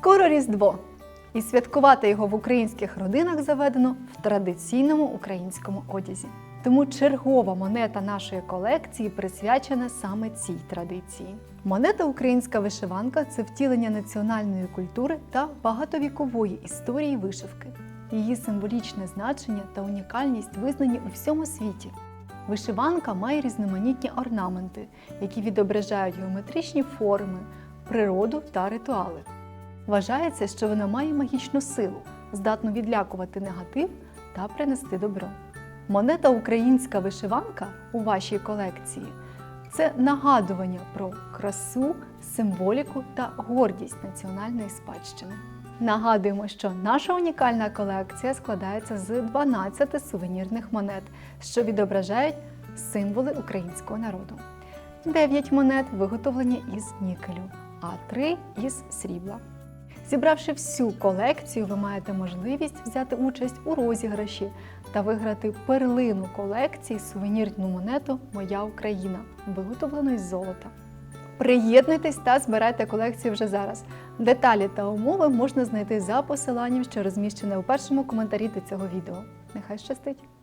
Скоро Різдво, і святкувати його в українських родинах заведено в традиційному українському одязі. Тому чергова монета нашої колекції присвячена саме цій традиції. Монета українська вишиванка це втілення національної культури та багатовікової історії вишивки. Її символічне значення та унікальність визнані у всьому світі. Вишиванка має різноманітні орнаменти, які відображають геометричні форми, природу та ритуали. Вважається, що вона має магічну силу, здатну відлякувати негатив та принести добро. Монета українська вишиванка у вашій колекції це нагадування про красу, символіку та гордість національної спадщини. Нагадуємо, що наша унікальна колекція складається з 12 сувенірних монет, що відображають символи українського народу. 9 монет виготовлені із нікелю, а 3 із срібла. Зібравши всю колекцію, ви маєте можливість взяти участь у розіграші та виграти перлину колекції сувенірну монету Моя Україна, виготовлену із золота. Приєднуйтесь та збирайте колекцію вже зараз. Деталі та умови можна знайти за посиланням, що розміщене у першому коментарі до цього відео. Нехай щастить!